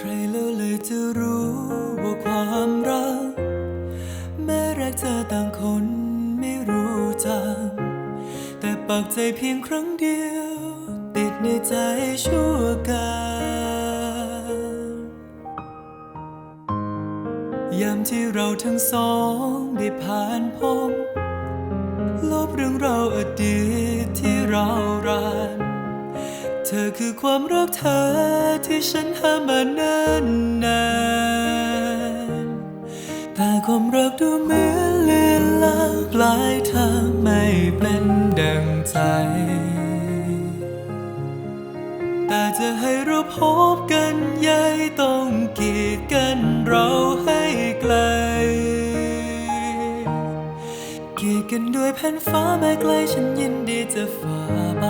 ใครแล้วเลยจะรู้ว่าความรัก แม้รักเธอต่างคนไม่รู้จัก แต่ปักใจเพียงครั้งเดียว ติดในใจชั่วการยามที่เราทั้งสองได้ผ่านพบลบเรื่องราวอดีตที่เรารัน เธอคือความรักเธอที่ฉันหามานานนานแต่ความรักดูเหมือนเลือนลางปลายทางไม่เป็นดังใจ แต่จะให้เราพบกันยายต้องกีดกันเราให้ไกล กีดกันด้วยแผ่นฟ้าแม้ไกลฉันยินดีจะฝ่าไป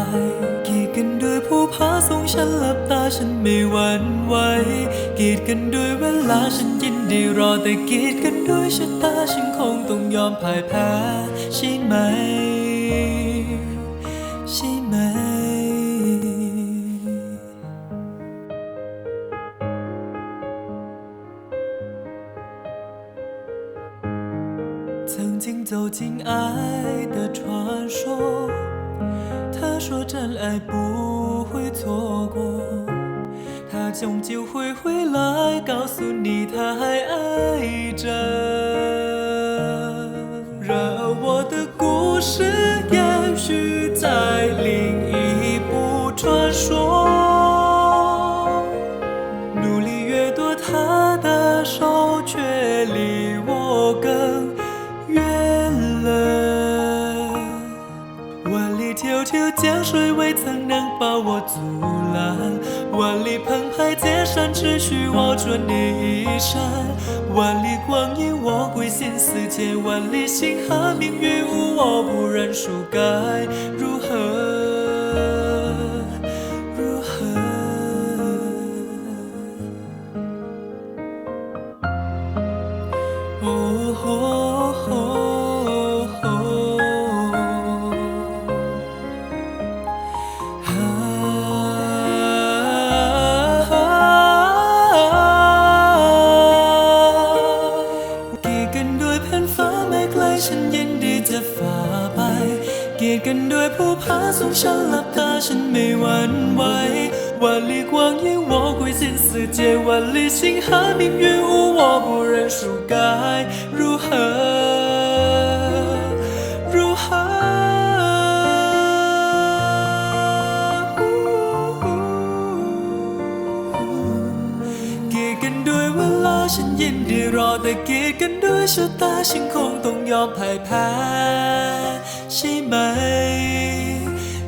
ผู้พาส่งฉันหลับตาฉันไม่หวั่นไหว กีดกันด้วยเวลาฉันยินดีรอแต่กีดกันด้วยชะตาฉันคงต้องยอมพ่ายแพ้ใช่ไหม ใช่ไหม 曾经走进爱的传说，他说 真爱不会错过，他终究会回来告诉你他还爱着。而我的故事也许在另一部传说。努力越多，他迢迢江水未曾能把我阻拦，万里澎湃千山只许我转你一闪，万里光阴我归心似箭，万里星河命运无我不认输，该如何？ ฉันยินดีจะฝ่าไปกีดกันด้วยผู้พาส่งฉันหลับตาฉันไม่หวั่นไหว万里光阴我归心似箭，万里星河命运无我不认输，该如何？ ยินดีรอแต่กีดกันด้วยชะตาฉันคงต้องยอมพ่ายแพ้ใช่ไหม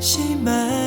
ใช่ไหม